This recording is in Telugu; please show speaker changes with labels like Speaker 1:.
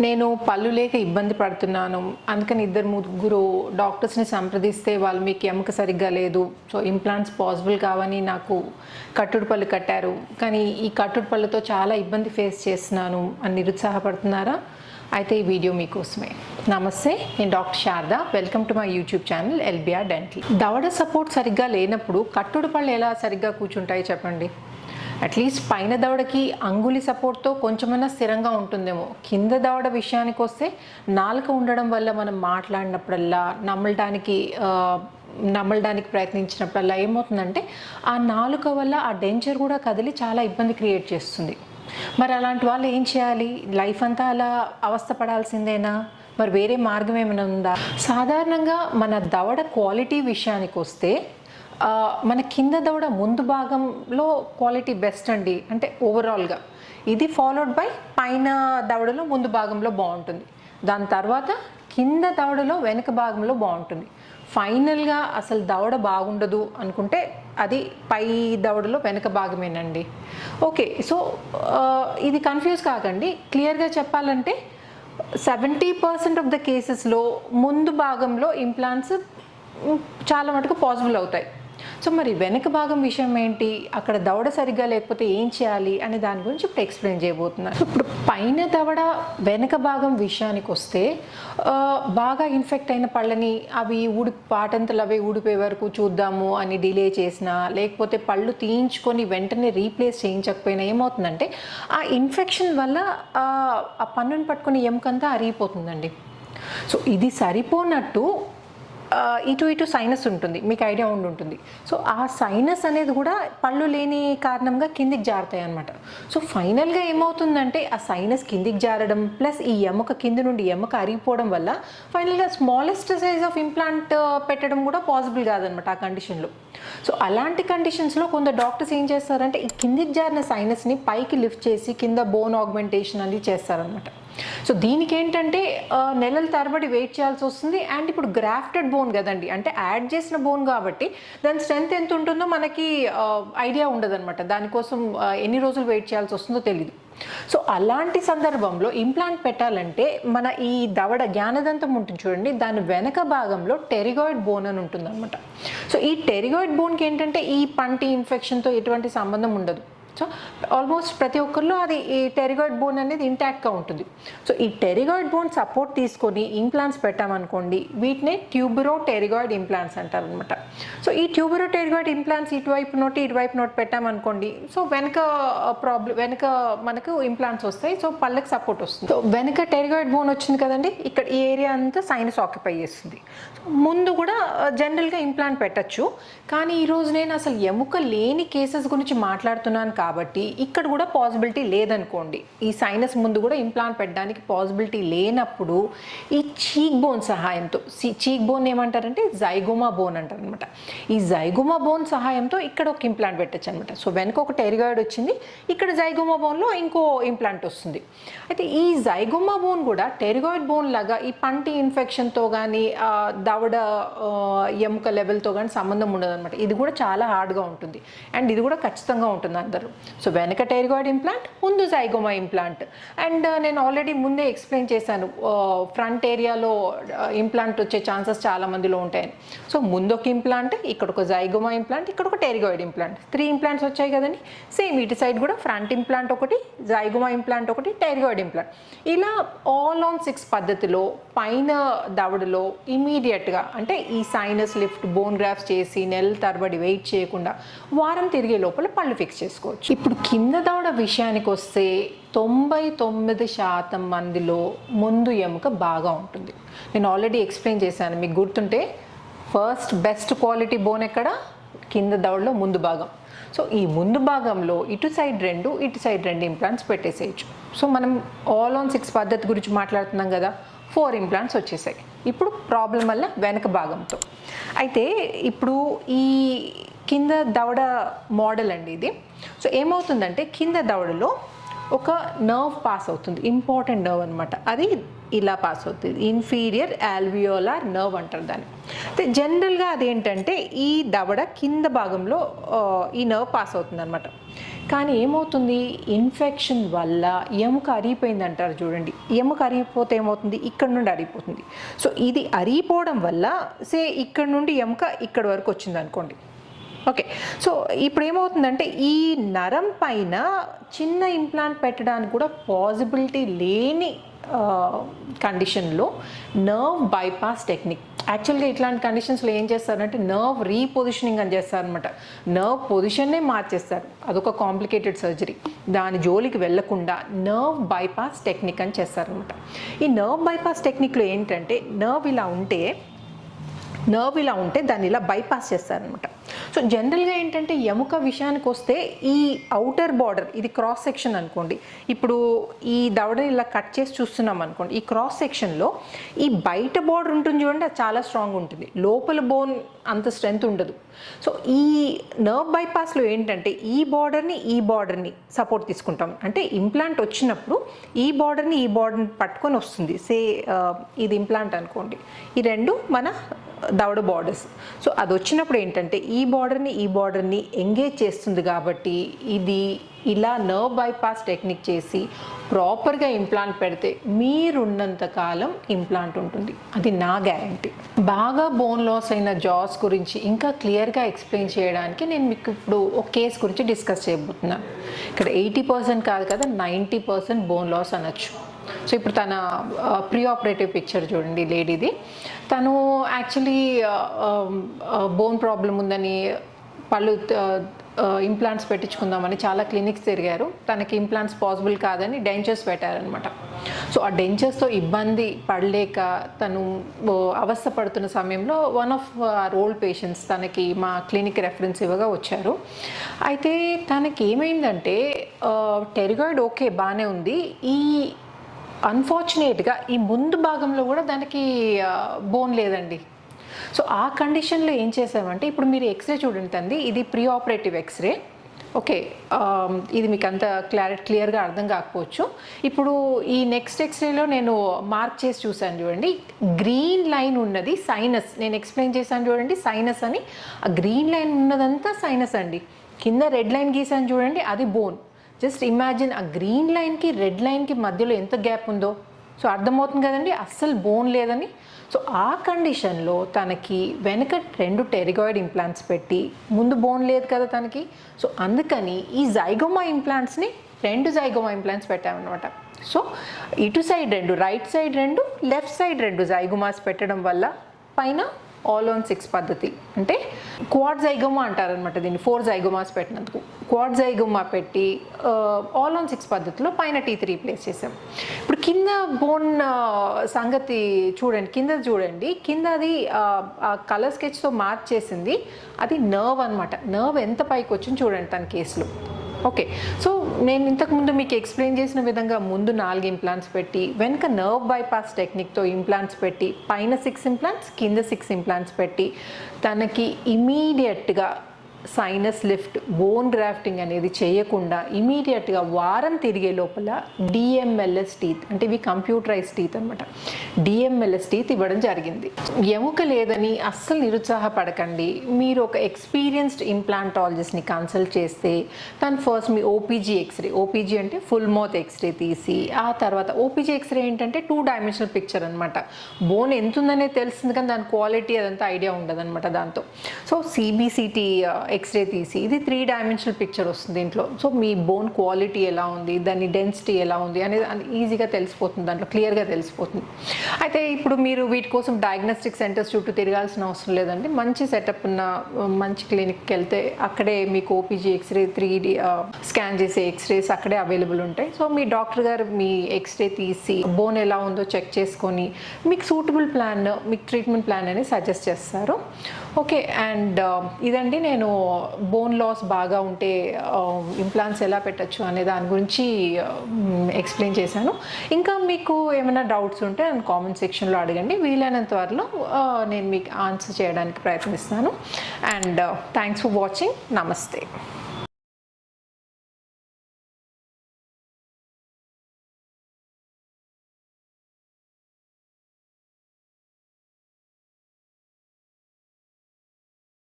Speaker 1: నేను పళ్ళు లేక ఇబ్బంది పడుతున్నాను. అందుకని ఇద్దరు ముగ్గురు డాక్టర్స్ని సంప్రదిస్తే వాళ్ళు మీకు ఎముక సరిగ్గా లేదు. సో ఇంప్లాంట్స్ పాసిబుల్ కావని నాకు కట్టుడు పళ్ళు కట్టారు. కానీ ఈ కట్టుడు పళ్ళుతో చాలా ఇబ్బంది ఫేస్ చేస్తున్నాను. అని నిరుత్సాహపడుతున్నారా? అయితే ఈ వీడియో మీకోసమే. నమస్తే నేను doctor Sharada. Welcome to my YouTube channel LBR dental. దవడ సపోర్ట్ సరిగ్గా లేనప్పుడు కట్టుడు పళ్ళు ఎలా సరిగ్గా కూర్చుంటాయి చెప్పండి? అట్లీస్ట్ పైన దవడకి అంగులి సపోర్ట్తో కొంచెమైనా స్థిరంగా ఉంటుందేమో. కింద దవడ విషయానికి వస్తే నాలుక ఉండడం వల్ల మనం మాట్లాడినప్పుడల్లా నమ్మడానికి నమ్మడానికి ప్రయత్నించినప్పుడల్లా ఏమవుతుందంటే ఆ నాలుక వల్ల ఆ డెంచర్ కూడా కదిలి చాలా ఇబ్బంది క్రియేట్ చేస్తుంది. మరి అలాంటి వాళ్ళు ఏం చేయాలి? లైఫ్ అంతా అలా అవస్థ పడాల్సిందేనా? మరి వేరే మార్గం ఏమైనా ఉందా? సాధారణంగా మన దవడ క్వాలిటీ విషయానికి వస్తే మన కింద దవడ ముందు భాగంలో క్వాలిటీ బెస్ట్ అండి. అంటే ఓవరాల్గా ఇది ఫాలోడ్ బై పైన దవడలో ముందు భాగంలో బాగుంటుంది. దాని తర్వాత కింద దవడలో వెనుక భాగంలో బాగుంటుంది. ఫైనల్గా అసలు దవడ బాగుండదు అనుకుంటే అది పై దవడలో వెనక భాగమేనండి. ఓకే సో ఇది కన్ఫ్యూజ్ కాకండి. క్లియర్గా చెప్పాలంటే సెవెంటీ పర్సెంట్ ఆఫ్ ద కేసెస్లో ముందు భాగంలో ఇంప్లాంట్స్ చాలా మటుకు పాసిబుల్ అవుతాయి. సో మరి వెనక భాగం విషయం ఏంటి? అక్కడ దవడ సరిగ్గా లేకపోతే ఏం చేయాలి? అనే దాని గురించి ఇప్పుడు ఎక్స్ప్లెయిన్ చేయబోతున్నాను ఇప్పుడు పైన దవడ వెనక భాగం విషయానికి వస్తే బాగా ఇన్ఫెక్ట్ అయిన పళ్ళని అవి ఊడి పాటంతలు అవి ఊడిపోయే వరకు చూద్దాము అని డిలే చేసినా లేకపోతే పళ్ళు తీయించుకొని వెంటనే రీప్లేస్ చేయించకపోయినా ఏమవుతుందంటే ఆ ఇన్ఫెక్షన్ వల్ల ఆ ఆ పన్నుని పట్టుకొని ఎముకంతా అరిగిపోతుందండి. సో ఇది సరిపోనట్టు ఇటు ఇటు సైనస్ ఉంటుంది మీకు ఐడియా ఉండి ఉంటుంది. సో ఆ సైనస్ అనేది కూడా పళ్ళు లేని కారణంగా కిందికి జారుతాయి అనమాట సో ఫైనల్గా ఏమవుతుందంటే ఆ సైనస్ కిందికి జారడం ప్లస్ ఈ ఎముక కింది నుండి ఎముక అరిగిపోవడం వల్ల ఫైనల్గా స్మాలెస్ట్ సైజ్ ఆఫ్ ఇంప్లాంట్ పెట్టడం కూడా పాసిబుల్ కాదనమాట ఆ కండిషన్లో సో అలాంటి కండిషన్స్లో కొంత డాక్టర్స్ ఏం చేస్తారంటే ఈ కిందికి జారిన సైనస్ని పైకి లిఫ్ట్ చేసి కింద బోన్ ఆగ్మెంటేషన్ అనేది చేస్తారనమాట సో దీనికి ఏంటంటే నెలల తరబడి వెయిట్ చేయాల్సి వస్తుంది. అండ్ ఇప్పుడు గ్రాఫ్టెడ్ బోన్ కదండి అంటే యాడ్ చేసిన బోన్ కాబట్టి దాని స్ట్రెంత్ ఎంత ఉంటుందో మనకి ఐడియా ఉండదన్నమాట. దానికోసం ఎన్ని రోజులు వెయిట్ చేయాల్సి వస్తుందో తెలియదు సో అలాంటి సందర్భంలో ఇంప్లాంట్ పెట్టాలంటే మన ఈ దవడ జ్ఞానదంతం ఉంటుంది చూడండి దాని వెనక భాగంలో టెరిగాయిడ్ బోన్ అని ఉంటుందన్నమాట. సో ఈ టెరిగాయిడ్ బోన్కి ఏంటంటే ఈ పంటి ఇన్ఫెక్షన్తో ఎటువంటి సంబంధం ఉండదు. సో ఆల్మోస్ట్ ప్రతి ఒక్కరిలో అది ఈ టెరిగాయిడ్ బోన్ అనేది ఇంటాక్ట్గా ఉంటుంది. సో ఈ టెరిగాయిడ్ బోన్ సపోర్ట్ తీసుకొని ఇంప్లాంట్స్ పెట్టామనుకోండి వీటినే ట్యూబరో టెరిగాయిడ్ ఇంప్లాంట్స్ అంటారు అనమాట సో ఈ ట్యూబరో టెరిగాయిడ్ ఇంప్లాంట్స్ ఇటువైపు నోటి ఇటువైపు నోటి పెట్టామనుకోండి సో వెనక uh, ప్రాబ్లం వెనక మనకు ఇంప్లాంట్స్ వస్తాయి. సో పళ్ళకి సపోర్ట్ వస్తుంది. సో వెనక టెరిగాయిడ్ బోన్ వచ్చింది కదండి ఇక్కడ ఈ ఏరియా అంతా సైనస్ ఆక్యుపై చేస్తుంది. ముందు కూడా uh, జనరల్గా ఇంప్లాంట్ పెట్టచ్చు. కానీ ఈరోజు నేను అసలు ఎముక లేని కేసెస్ గురించి మాట్లాడుతున్నాను కాబట్టి కాబట్టి ఇక్కడ కూడా పాసిబిలిటీ లేదనుకోండి. ఈ సైనస్ ముందు కూడా ఇంప్లాంట్ పెట్టడానికి పాసిబిలిటీ లేనప్పుడు ఈ చీక్ బోన్ సహాయంతో చీక్ బోన్ ఏమంటారంటే జైగోమా బోన్ అంటారు అనమాట ఈ జైగోమా బోన్ సహాయంతో ఇక్కడ ఒక ఇంప్లాంట్ పెట్టచ్చు అనమాట సో వెనక ఒక టెరిగాయిడ్ వచ్చింది ఇక్కడ జైగోమా బోన్లో ఇంకో ఇంప్లాంట్ వస్తుంది. అయితే ఈ జైగోమా బోన్ కూడా టెరిగాయిడ్ బోన్ లాగా ఈ పంటి ఇన్ఫెక్షన్తో కానీ దవడ ఎముక లెవెల్తో కానీ సంబంధం ఉండదు అనమాట ఇది కూడా చాలా హార్డ్గా ఉంటుంది. అండ్ ఇది కూడా ఖచ్చితంగా ఉంటుంది అందరూ. సో వెనక టెరిగాయిడ్ ఇంప్లాంట్ ముందు జైగోమా ఇంప్లాంట్. అండ్ uh, నేను ఆల్రెడీ ముందే ఎక్స్ప్లెయిన్ చేశాను. ఫ్రంట్ ఏరియాలో ఇంప్లాంట్ వచ్చే ఛాన్సెస్ చాలా మందిలో ఉంటాయని సో ముందు ఒక ఇంప్లాంట్ ఇక్కడ ఒక జైగోమా ఇంప్లాంట్ ఇక్కడ ఒక టెరిగాయిడ్ ఇంప్లాంట్ త్రీ ఇంప్లాంట్స్ వచ్చాయి కదండి. సేమ్ ఇటు సైడ్ కూడా ఫ్రంట్ ఇంప్లాంట్ ఒకటి జైగోమా ఇంప్లాంట్ ఒకటి టెరిగాయిడ్ ఇంప్లాంట్ ఇలా ఆల్ ఆన్ సిక్స్ పద్ధతిలో పైన దవడలో ఇమీడియట్గా అంటే ఈ సైనస్ లిఫ్ట్ బోన్ గ్రాఫ్స్ చేసి నెల తరబడి వెయిట్ చేయకుండా వారం తిరిగే లోపల పళ్ళు ఫిక్స్ చేసుకోవచ్చు. ఇప్పుడు కింద దవడ విషయానికి వస్తే తొంభై తొమ్మిది శాతం మందిలో ముందు ఎముక బాగా ఉంటుంది. నేను ఆల్రెడీ ఎక్స్ప్లెయిన్ చేశాను. మీకు గుర్తుంటే ఫస్ట్ బెస్ట్ క్వాలిటీ బోన్ ఎక్కడ? కింద దవడలో ముందు భాగం. సో ఈ ముందు భాగంలో ఇటు సైడ్ రెండు ఇటు సైడ్ రెండు ఇంప్లాంట్స్ పెట్టేసేయచ్చు. సో మనం ఆల్ ఆన్ సిక్స్ పద్ధతి గురించి మాట్లాడుతున్నాం కదా ఫోర్ ఇంప్లాంట్స్ వచ్చేసాయి. ఇప్పుడు ప్రాబ్లం వల్ల వెనక భాగంతో. అయితే ఇప్పుడు ఈ కింద దవడ మోడల్ అండి ఇది. సో ఏమవుతుందంటే కింద దవడలో ఒక నర్వ్ పాస్ అవుతుంది. ఇంపార్టెంట్ నర్వ్ అనమాట అది ఇలా పాస్ అవుతుంది. ఇన్ఫీరియర్ ఆల్వియోలార్ నర్వ్ అంటారు దాన్ని. అయితే జనరల్గా అదేంటంటే ఈ దవడ కింద భాగంలో ఈ నర్వ్ పాస్ అవుతుంది అనమాట కానీ ఏమవుతుంది? ఇన్ఫెక్షన్ వల్ల ఎముక అరిగిపోయింది అంటారు చూడండి. ఎముక అరిగిపోతే ఏమవుతుంది? ఇక్కడ నుండి అరిగిపోతుంది. సో ఇది అరిగిపోవడం వల్ల సే ఇక్కడ నుండి ఎముక ఇక్కడ వరకు వచ్చింది అనుకోండి ఓకే. సో ఇప్పుడు ఏమవుతుందంటే ఈ నరం పైన చిన్న ఇంప్లాంట్ పెట్టడానికి కూడా పాసిబిలిటీ లేని కండిషన్లో నర్వ్ బైపాస్ టెక్నిక్. యాక్చువల్గా ఇట్లాంటి కండిషన్స్లో ఏం చేస్తారంటే నర్వ్ రీపొజిషనింగ్ అని చేస్తారనమాట నర్వ్ పొజిషన్నే మార్చేస్తారు. అదొక కాంప్లికేటెడ్ సర్జరీ. దాని జోలికి వెళ్ళకుండా నర్వ్ బైపాస్ టెక్నిక్ అని చేస్తారనమాట ఈ నర్వ్ బైపాస్ టెక్నిక్లో ఏంటంటే నర్వ్ ఇలా ఉంటే నర్వ్ ఇలా ఉంటే దాన్ని ఇలా బైపాస్ చేస్తారనమాట సో జనరల్గా ఏంటంటే ఎముక విషయానికి వస్తే ఈ అవుటర్ బార్డర్ ఇది క్రాస్ సెక్షన్ అనుకోండి. ఇప్పుడు ఈ దవడని ఇలా కట్ చేసి చూస్తున్నాం అనుకోండి. ఈ క్రాస్ సెక్షన్లో ఈ బయట బార్డర్ ఉంటుంది చూడండి అది చాలా స్ట్రాంగ్ ఉంటుంది. లోపల బోన్ అంత స్ట్రెంగ్త్ ఉండదు. సో ఈ నర్వ్ బైపాస్లో ఏంటంటే ఈ బార్డర్ని ఈ బార్డర్ని సపోర్ట్ తీసుకుంటాం. అంటే ఇంప్లాంట్ వచ్చినప్పుడు ఈ బార్డర్ని ఈ బార్డర్ని పట్టుకొని వస్తుంది. సే uh, ఇది ఇంప్లాంట్ అనుకోండి. ఈ రెండు మన దవడ బార్డర్స్ సో అది వచ్చినప్పుడు ఏంటంటే ఈ బార్డర్ని ఈ బార్డర్ని ఎంగేజ్ చేస్తుంది కాబట్టి ఇది ఇలా నర్వ్ బైపాస్ టెక్నిక్ చేసి ప్రాపర్గా ఇంప్లాంట్ పెడితే మీరున్నంత కాలం ఇంప్లాంట్ ఉంటుంది. అది నా గ్యారంటీ బాగా బోన్ లాస్ అయిన జాస్ గురించి ఇంకా క్లియర్గా ఎక్స్ప్లెయిన్ చేయడానికి నేను మీకు ఇప్పుడు ఒక కేస్ గురించి డిస్కస్ చేయబోతున్నాను ఇక్కడ ఎయిటీ పర్సెంట్ కాదు కదా నైంటీ పర్సెంట్ బోన్ లాస్ అనొచ్చు. సో ఇప్పుడు తన ప్రీ ఆపరేటివ్ పిక్చర్ చూడండి లేడీది. తను యాక్చువల్లీ బోన్ ప్రాబ్లం ఉందని పళ్ళు ఇంప్లాంట్స్ పెట్టించుకుందామని చాలా క్లినిక్స్ తిరిగారు. తనకి ఇంప్లాంట్స్ పాసిబుల్ కాదని డెంచర్స్ పెట్టారనమాట సో ఆ డెంచర్స్తో ఇబ్బంది పడలేక తను అవస్థ పడుతున్న సమయంలో one of our old patients తనకి మా క్లినిక్ రెఫరెన్స్ ఇవ్వగా వచ్చారు. అయితే తనకి ఏమైందంటే టెరిగాయిడ్ ఓకే బాగానే ఉంది. ఈ అన్ఫార్చునేట్గా ఈ ముందు భాగంలో కూడా దానికి బోన్ లేదండి. సో ఆ కండిషన్లో ఏం చేసామంటే ఇప్పుడు మీరు ఎక్స్రే చూడండి తంది ఇది ప్రీ ఆపరేటివ్ ఎక్స్రే ఓకే ఇది మీకు అంత క్లారిటీ క్లియర్గా అర్థం కాకపోవచ్చు. ఇప్పుడు ఈ నెక్స్ట్ ఎక్స్రేలో నేను మార్క్ చేసి చూశాను చూడండి. గ్రీన్ లైన్ ఉన్నది సైనస్ నేను ఎక్స్ప్లెయిన్ చేశాను చూడండి సైనస్ అని. ఆ గ్రీన్ లైన్ ఉన్నదంతా సైనస్ అండి. కింద రెడ్ లైన్ గీసాను చూడండి అది బోన్ జస్ట్ ఇమాజిన్ ఆ గ్రీన్ లైన్కి రెడ్ లైన్కి మధ్యలో ఎంత గ్యాప్ ఉందో. సో అర్థమవుతుంది కదండి? అస్సలు బోన్ లేదని. సో ఆ కండిషన్లో తనకి వెనక రెండు టెరిగాయిడ్ ఇంప్లాంట్స్ పెట్టి ముందు బోన్ లేదు కదా తనకి? సో అందుకని ఈ జైగోమా ఇంప్లాంట్స్ని రెండు జైగోమా ఇంప్లాంట్స్ పెట్టామన్నమాట. సో ఇటు సైడ్ రెండు రైట్ సైడ్ రెండు లెఫ్ట్ సైడ్ రెండు జైగోమాస్ పెట్టడం వల్ల పైన ఆల్ ఆన్ సిక్స్ పద్ధతి. అంటే క్వాడ్ జైగమా అంటారనమాట దీన్ని ఫోర్ జైగమాస్ పెట్టినందుకు. క్వాడ్ జైగమా పెట్టి ఆల్ ఆన్ సిక్స్ పద్ధతిలో పైన టీత్ రీప్లేస్ చేసాం ఇప్పుడు కింద బోన్ సంగతి చూడండి కింద చూడండి. కింద అది ఆ కలర్ స్కెచ్తో మార్చేసింది అది నర్వ్ అనమాట నర్వ్ ఎంత పైకి వచ్చింది చూడండి తన కేసులో ఓకే సో నేను ఇంతకుముందు మీకు ఎక్స్ప్లెయిన్ చేసిన విధంగా ముందు నాలుగు ఇంప్లాంట్స్ పెట్టి వెనుక నర్వ్ బైపాస్ టెక్నిక్తో ఇంప్లాంట్స్ పెట్టి పైన సిక్స్ ఇంప్లాంట్స్ కింద సిక్స్ ఇంప్లాంట్స్ పెట్టి తనకి ఇమీడియట్గా సైనస్ లిఫ్ట్ బోన్ గ్రాఫ్టింగ్ అనేది చేయకుండా ఇమీడియట్గా వారం తిరిగే లోపల డిఎంఎల్ఎస్ టీత్ అంటే ఇవి కంప్యూటరైజ్ టీత్ అనమాట డిఎంఎల్ఎస్ టీత్ ఇవ్వడం జరిగింది. ఎముక లేదని అస్సలు నిరుత్సాహపడకండి. మీరు ఒక ఎక్స్పీరియన్స్డ్ ఇంప్లాంటాలజిస్ట్ని కన్సల్ట్ చేస్తే తను ఫస్ట్ మీ ఓపీజీ ఎక్స్రే ఓపీజీ అంటే ఫుల్ మౌత్ ఎక్స్రే తీసి ఆ తర్వాత ఓపీజీ ఎక్స్రే ఏంటంటే టూ డైమెన్షనల్ పిక్చర్ అనమాట బోన్ ఎంత ఉందనే తెలుస్తుంది కానీ దాని క్వాలిటీ అదంతా ఐడియా ఉండదు అనమాట దాంతో సో సిబిసిటీ ఎక్స్రే తీసి ఇది త్రీ డైమెన్షనల్ పిక్చర్ వస్తుంది దీంట్లో. సో మీ బోన్ క్వాలిటీ ఎలా ఉంది దాని డెన్సిటీ ఎలా ఉంది అనేది ఈజీగా తెలిసిపోతుంది దాంట్లో క్లియర్గా తెలిసిపోతుంది. అయితే ఇప్పుడు మీరు వీటి కోసం డయాగ్నోస్టిక్ సెంటర్స్ చుట్టూ తిరగాల్సిన అవసరం లేదండి. మంచి సెటప్ ఉన్న మంచి క్లినిక్కి వెళ్తే అక్కడే మీకు OPG x ray three D scan చేసే ఎక్స్రేస్ అక్కడే అవైలబుల్ ఉంటాయి. సో మీ డాక్టర్ గారు మీ ఎక్స్రే తీసి బోన్ ఎలా ఉందో చెక్ చేసుకొని మీకు సూటబుల్ ప్లాన్ మీకు ట్రీట్మెంట్ ప్లాన్ అనేది సజెస్ట్ చేస్తారు. ఓకే అండ్ um, ఇదండి నేను బోన్ లాస్ బాగా ఉంటే um, ఇంప్లాంట్స్ ఎలా పెట్టచ్చు అనే దాని గురించి um, ఎక్స్ప్లెయిన్ చేశాను. ఇంకా మీకు ఏమైనా డౌట్స్ ఉంటే నన్ను కామెంట్ సెక్షన్లో అడగండి. వీలైనంత త్వరలో uh, నేను మీకు ఆన్సర్ చేయడానికి ప్రయత్నిస్తాను. అండ్ థ్యాంక్స్ ఫర్ వాచింగ్ నమస్తే